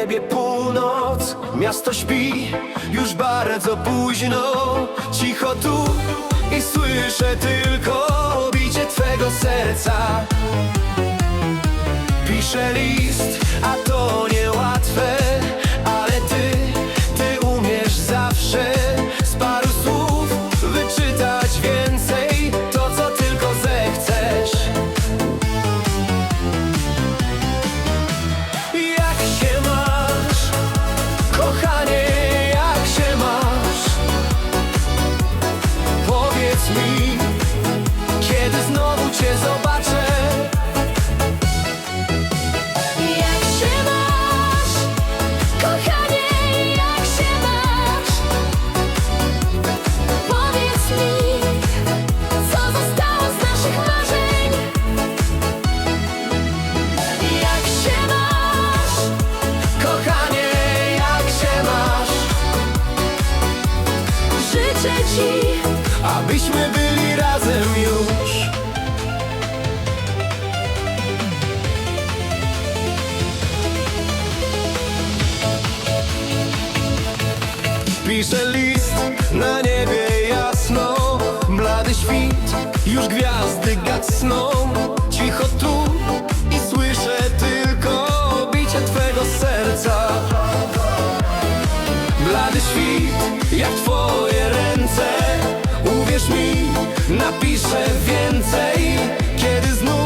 niebie północ. Miasto śpi już bardzo późno. Cicho tu i słyszę tylko bicie twego serca. Abyśmy byli razem już. Piszę list na niebie jasno Blady świt, już gwiazdy gasną Blady świt, jak twoje ręce. Uwierz mi, napiszę więcej Kiedy znów